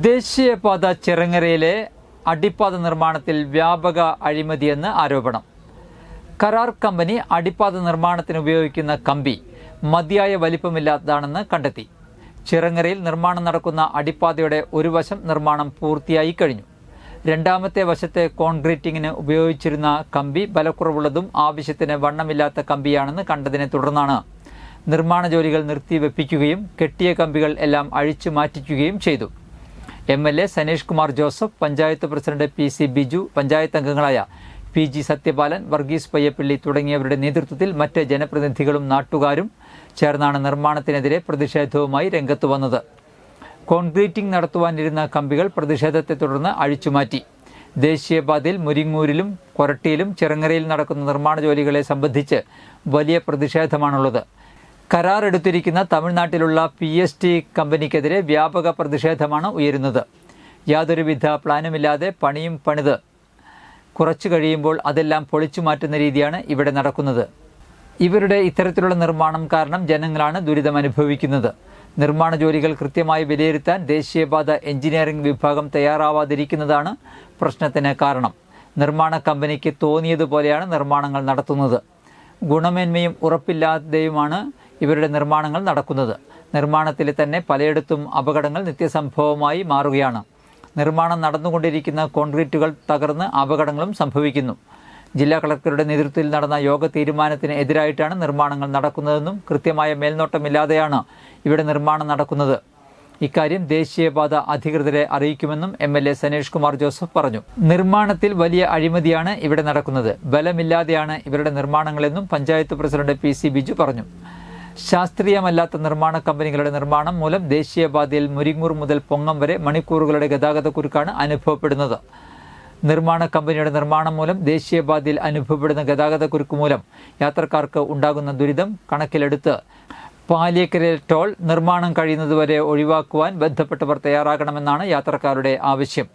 ദേശീയപാത ചിറങ്ങരയിലെ അടിപ്പാത നിർമ്മാണത്തിൽ വ്യാപക അഴിമതിയെന്ന് ആരോപണം. കരാർ കമ്പനി അടിപ്പാത നിർമ്മാണത്തിന് ഉപയോഗിക്കുന്ന കമ്പി മതിയായ വലിപ്പമില്ലാത്തതാണെന്ന് കണ്ടെത്തി. ചിറങ്ങരയിൽ നിർമ്മാണം നടക്കുന്ന അടിപ്പാതയുടെ ഒരു വശം നിർമ്മാണം പൂർത്തിയായി കഴിഞ്ഞു. രണ്ടാമത്തെ വശത്തെ കോൺക്രീറ്റിങ്ങിന് ഉപയോഗിച്ചിരുന്ന കമ്പി ബലക്കുറവുള്ളതും ആവശ്യത്തിന് വണ്ണമില്ലാത്ത കമ്പിയാണെന്ന് കണ്ടതിനെ തുടർന്നാണ് നിർമ്മാണ ജോലികൾ നിർത്തിവെപ്പിക്കുകയും കെട്ടിയ കമ്പികൾ എല്ലാം അഴിച്ചു മാറ്റിക്കുകയും ചെയ്തു. M L A Saneesh Kumar Joseph panchayat president P C Biju panchayat അംഗങ്ങളായ പി ജി സത്യപാലൻ വർഗീസ് പയ്യപ്പള്ളി തുടങ്ങിയവരുടെ നേതൃത്വത്തിൽ മറ്റ് ജനപ്രതിനിധികളും നാട്ടുകാരും ചേർന്നാണ് നിർമ്മാണത്തിനെതിരെ പ്രതിഷേധവുമായി രംഗത്ത് വന്നത്. കോൺക്രീറ്റിംഗ് നടത്തുവാനിരുന്ന കമ്പികൾ പ്രതിഷേധത്തെ തുടർന്ന് അഴിച്ചുമാറ്റി. ദേശീയപാതയിൽ മുരിങ്ങൂരിലും കൊരട്ടിയിലും ചിറങ്ങരയിൽ നടക്കുന്ന നിർമ്മാണ ജോലികളെ സംബന്ധിച്ച് വലിയ പ്രതിഷേധമാണുള്ളത്. കരാർ എടുത്തിരിക്കുന്ന തമിഴ്നാട്ടിലുള്ള പി എസ് ടി കമ്പനിക്കെതിരെ വ്യാപക പ്രതിഷേധമാണ് ഉയരുന്നത്. യാതൊരുവിധ പ്ലാനുമില്ലാതെ പണിയും പണിത് കുറച്ചു കഴിയുമ്പോൾ അതെല്ലാം പൊളിച്ചു മാറ്റുന്ന രീതിയാണ് ഇവിടെ നടക്കുന്നത്. ഇവരുടെ ഇത്തരത്തിലുള്ള നിർമ്മാണം കാരണം ജനങ്ങളാണ് ദുരിതം അനുഭവിക്കുന്നത്. നിർമ്മാണ ജോലികൾ കൃത്യമായി വിലയിരുത്താൻ ദേശീയപാത എഞ്ചിനീയറിംഗ് വിഭാഗം തയ്യാറാവാതിരിക്കുന്നതാണ് പ്രശ്നത്തിന് കാരണം. നിർമ്മാണ കമ്പനിക്ക് തോന്നിയതുപോലെയാണ് നിർമ്മാണങ്ങൾ നടത്തുന്നത്. ഗുണമേന്മയും ഉറപ്പില്ലാതെയുമാണ് ഇവരുടെ നിർമ്മാണങ്ങൾ നടക്കുന്നത്. നിർമ്മാണത്തിൽ തന്നെ പലയിടത്തും അപകടങ്ങൾ നിത്യസംഭവമായി മാറുകയാണ്. നിർമ്മാണം നടന്നുകൊണ്ടിരിക്കുന്ന കോൺക്രീറ്റുകൾ തകർന്ന് അപകടങ്ങളും സംഭവിക്കുന്നു. ജില്ലാ കളക്ടറുടെ നേതൃത്വത്തിൽ നടന്ന യോഗ തീരുമാനത്തിന് എതിരായിട്ടാണ് നിർമ്മാണങ്ങൾ നടക്കുന്നതെന്നും കൃത്യമായ മേൽനോട്ടമില്ലാതെയാണ് ഇവിടെ നിർമ്മാണം നടക്കുന്നത്. ഇക്കാര്യം ദേശീയപാത അധികൃതരെ അറിയിക്കുമെന്നും M L A Saneesh Kumar Joseph പറഞ്ഞു. നിർമ്മാണത്തിൽ വലിയ അഴിമതിയാണ് ഇവിടെ നടക്കുന്നത്. ബലമില്ലാതെയാണ് ഇവരുടെ നിർമ്മാണങ്ങളെന്നും panchayat president P C Biju പറഞ്ഞു. ശാസ്ത്രീയമല്ലാത്ത നിർമ്മാണ കമ്പനികളുടെ നിർമ്മാണം മൂലം ദേശീയപാതയിൽ മുരിങ്ങൂർ മുതൽ പൊങ്ങം വരെ മണിക്കൂറുകളുടെ ഗതാഗതക്കുരുക്കാണ് അനുഭവപ്പെടുന്നത്. നിർമ്മാണ കമ്പനിയുടെ നിർമ്മാണം മൂലം ദേശീയപാതയിൽ അനുഭവപ്പെടുന്ന ഗതാഗതക്കുരുക്ക് മൂലം യാത്രക്കാർക്ക് ഉണ്ടാകുന്ന ദുരിതം കണക്കിലെടുത്ത് പാലിയക്കര ടോൾ നിർമ്മാണം കഴിയുന്നതുവരെ ഒഴിവാക്കുവാൻ ബന്ധപ്പെട്ടവർ തയ്യാറാകണമെന്നാണ് യാത്രക്കാരുടെ ആവശ്യം.